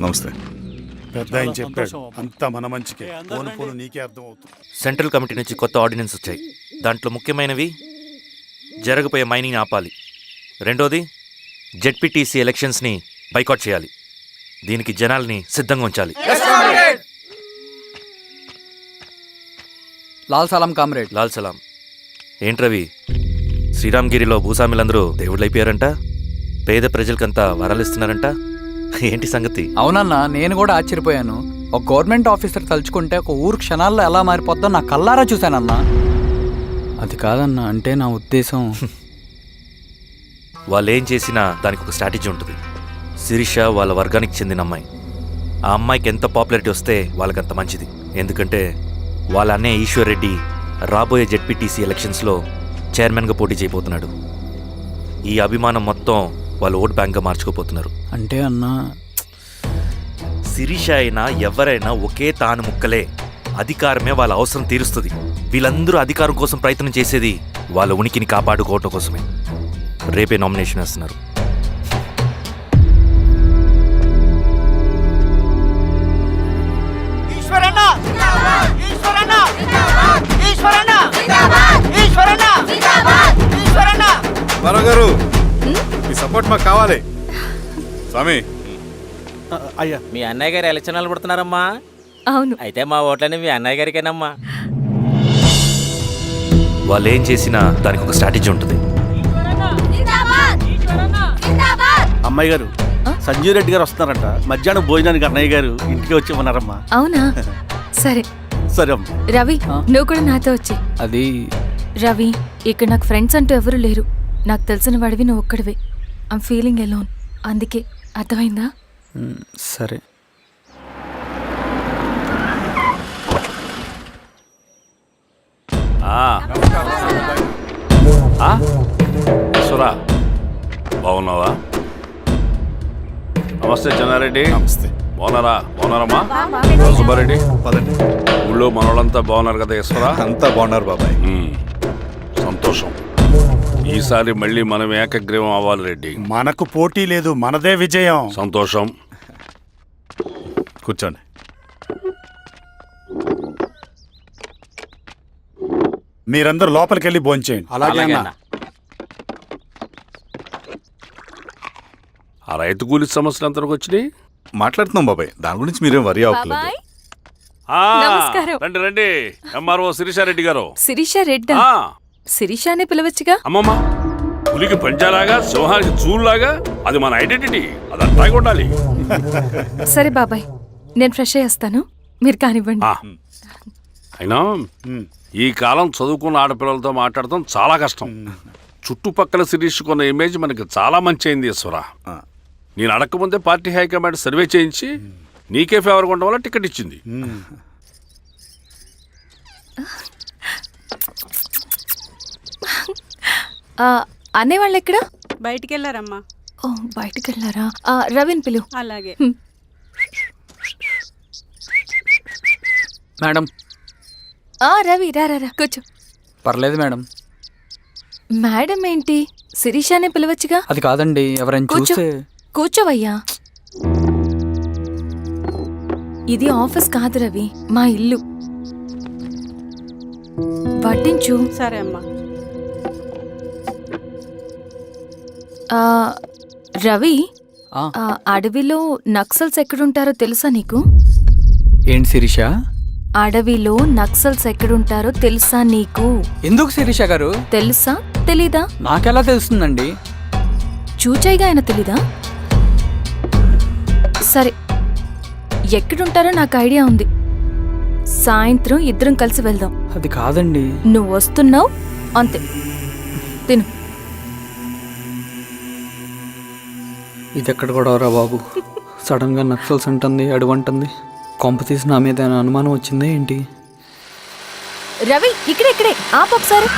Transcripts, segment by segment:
నమస్తే. పెద్ద ఆయన చెప్పాడు అంతా మన మంచికే. పోను పోను నీకే అర్థం అవుతుంది సెంట్రల్ కమిటీ నుంచి కొత్త ఆర్డినెన్స్ వచ్చాయి. దాంట్లో ముఖ్యమైనవి జరగబోయే మైనింగ్ ఆపాలి. రెండోది జెడ్పీటీసీ ఎలక్షన్స్ని బైకాట్ చేయాలి. దీనికి జనాల్ని సిద్ధంగా ఉంచాలి. లాల్ సలాం కామ్రేడ్. లాల్ సలాం. ఏంట్రవి? శ్రీరామ్గిరిలో భూస్వాములందరూ దేవుళ్ళైపోయారంట? పేద ప్రజలకంతా వరాలు ఇస్తున్నారంట ఏంటి సంగతి? అవునన్నా నేను కూడా ఆశ్చర్యపోయాను. ఒక గవర్నమెంట్ ఆఫీసర్ తలుచుకుంటే ఒక ఊరు క్షణాల్లో ఎలా మారిపోద్దో నా కల్లారా చూశానన్నా. అది కాదన్నా అంటే నా ఉద్దేశం. వాళ్ళు ఏం చేసినా దానికి ఒక స్ట్రాటజీ ఉంటుంది. శిరీష వాళ్ళ వర్గానికి చెందిన అమ్మాయి. ఆ అమ్మాయికి ఎంత పాపులారిటీ వస్తే వాళ్ళకంత మంచిది. ఎందుకంటే వాళ్ళ అన్నయ్య ఈశ్వర్ రెడ్డి రాబోయే జెడ్పీటీసీ ఎలక్షన్స్లో చైర్మన్గా పోటీ చేయబోతున్నాడు. ఈ అభిమానం మొత్తం వాళ్ళు ఓట్ బ్యాంక్గా మార్చుకోపోతున్నారు. అంటే అన్నా శిరీష అయినా ఎవరైనా ఒకే తాను ముక్కలే. అధికారమే వాళ్ళ అవసరం తీరుస్తుంది. వీళ్ళందరూ అధికారం కోసం ప్రయత్నం చేసేది వాళ్ళ ఉనికిని కాపాడుకోవటం కోసమే. రేపే నామినేషన్ వేస్తున్నారు. మీ సపోర్ట్ మాకు కావాలి. స్వామి. అయ్యా. మీ అన్నయ్య గారు ఎలక్షన్ నిలబడుతున్నారమ్మా అవును. అయితే మా ఓట్లని మీ అన్నయ్య గారికేనమ్మా. వాళ్ళు ఏం చేసినా దానికి ఒక స్ట్రాటజీ ఉంటుంది. అమ్మాయి గారు సంజీవ్ రెడ్డి గారు వస్తున్నారంట. మధ్యాహ్నం భోజనానికి అన్నయ్య గారు ఇంటికి వచ్చి ఉన్నారమ్మా. అవునా? సరే. సరే అమ్మా. రవి నువ్వు కూడా నాతో వచ్చి. అది రవి ఇక్కడ నాకు ఫ్రెండ్స్ అంటూ ఎవరు లేరు. నాకు తెలిసిన వాడివి నువ్వు ఒక్కడివే. ఐమ్ ఫీలింగ్ ఎలోన్ అందుకే అర్థమైందా? సరే. సురా బాగున్నావా? నమస్తే చెన్నారెడ్డి. నమస్తే. బాగున్నారా? బాగున్నారమ్మా? సుబ్బారెడ్డి? పదండి. ఊళ్ళో మనోళ్ళంతా బాగున్నారు కదా ఈశ్వరా? అంతా బాగున్నారు బాబాయ్. సంతోషం. ఈసారి మళ్ళీ మనం ఏకగ్రీవం అవ్వాలి రెడ్డి. మనకు పోటీ లేదు మనదే విజయం. సంతోషం. కూర్చోండి. మీరందరూ లోపలికి వెళ్ళి భోంచేయండి అలాగే అన్న. ఆ రైతు కూలి సమస్యలు ఎంతవరకు వచ్చినాయి? మాట్లాడుతున్నాం బాబాయ్. దాని గురించి మీరేం వరి అవ్వట్లేదు బాబాయ్. ఆ, నమస్కారం. రండి రండి. ఎంఆర్ఓ శిరీషారెడ్డి గారు. శిరీష రెడ్డా ఆ, శిరీష అనే పిలవచ్చుగా? అమ్మమ్మ పులికి పంచాలాగా సింహానికి చూలాగా అది మన ఐడెంటిటీ అది అట్టాగే ఉండాలి సరే బాబాయ్ నేను ఫ్రెష్ అయ్యేస్తాను. మీరు కానివ్వండి. అయినా ఈ కాలం చదువుకున్న ఆడపిల్లలతో మాట్లాడటం చాలా కష్టం. చుట్టుపక్కల శిరీషుకున్న ఇమేజ్ మనకి చాలా మంచి అయింది ఈశ్వర. నేను అడగకముందే పార్టీ హైకమాండ్ సర్వే చేయించి నీకే ఫేవర్గా ఉండడం వల్ల టికెట్ ఇచ్చింది. అనేవాళ్ళు ఎక్కడ? బయటికి వెళ్ళారమ్మా ఓ బయటికి వెళ్ళారా ఆ, రవిని పిలువు అలాగే. మేడం. ఆ రవి రా రా రా, కూర్చో. పర్లేదు మేడం. మేడం ఏంటి? శిరీష అనే పిలవచ్చుగా? అది కాదండి ఎవరైనా కూర్చో. చూస్తే కూర్చోవయ్యా. ఇది ఆఫీస్ కాదు రవి మా ఇల్లు. పట్టించు సరే అమ్మా. రవి ఆ, అడవిలో నక్సల్స్ ఎక్కడుంటారో తెలుసా నీకు? ఏంటి శిరీష? అడవిలో నక్సల్స్ ఎక్కడుంటారో తెలుసా నీకు? ఎందుకు శిరీష గారు? తెలుసా? తెలీదా? నాకెలా తెలుస్తుందండి? చూచాయిగా ఆయన తెలీదా? సరే ఎక్కడుంటారో నాకు ఐడియా ఉంది. సాయంత్రం ఇద్దరం కలిసి వెళ్దాం. అది కాదండి. నువ్వు వస్తున్నావు? అంతే. తిను. ఇది ఎక్కడ కూడా రా బాబు. సడన్గా నక్సల్స్ అంటుంది అడువంటుంది కొంప తీసి నా మీద అనుమానం వచ్చిందే ఏంటి? రవి ఇక్కడే ఇక్కడే. ఆపు ఒకసారి.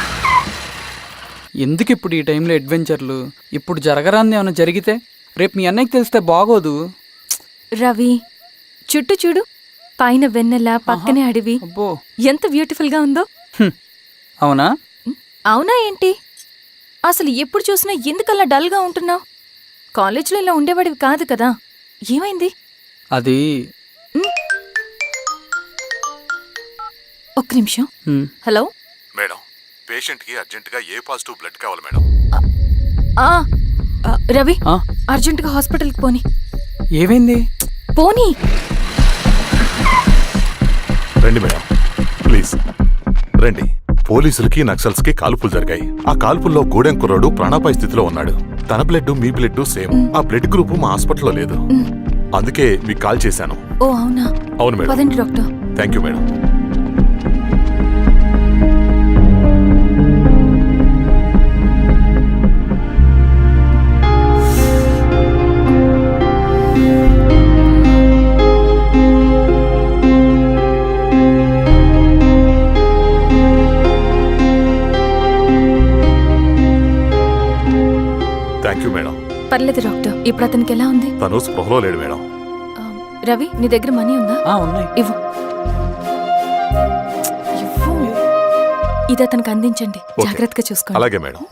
ఎందుకు ఇప్పుడు ఈ టైంలో అడ్వెంచర్లు? ఇప్పుడు జరగరాంది ఏమైనా జరిగితే? రేపు మీ అన్నయ్యకి తెలిస్తే బాగోదు. రవి చుట్టూ చూడు. పైన వెన్నెల పక్కనే అడవి. అబ్బో. ఎంత బ్యూటిఫుల్గా ఉందో. హ్మ్. అవునా? అవునా ఏంటి? అసలు ఎప్పుడు చూసినా ఎందుకలా డల్గా ఉంటున్నావు? కాలేజీలో ఇలా ఉండేవాడివి కాదు కదా. ఏమైంది? అది ఒక్క నిమిషం. హలో? మేడం పేషెంట్కి అర్జెంటుగా ఏ పాజిటివ్ బ్లడ్ కావాలి మేడం? ఆ ఆ, రవి ఆ, అర్జెంటుగా హాస్పిటల్కి పోని. ఏమైంది? పోనీ. రండి మేడం ప్లీజ్. రండి పోలీసులకి నక్సల్స్కి కాల్పులు జరిగాయి. ఆ కాల్పుల్లో గూడెం కుర్రాడు ప్రాణాపాయ స్థితిలో ఉన్నాడు. తన బ్లడ్ మీ బ్లడ్ సేమ్. ఆ బ్లడ్ గ్రూప్ మా హాస్పిటల్లో లేదు. అందుకే మీకు కాల్ చేశాను. ఓ అవునా? అవును మేడం. పదండి డాక్టర్. Thank you madam. పర్లేదు డాక్టర్. ఇప్పుడు అతనికి ఎలా ఉంది? తను స్పృహలో లేడు మేడం. ఆ, రవి నీ దగ్గర మనీ ఉందా? ఆ, ఉన్నాయి. ఇవ్వు. ఇవ్వు. ఇది అతనికి అందించండి. జాగ్రత్తగా చూసుకోండి. అలాగే మేడం.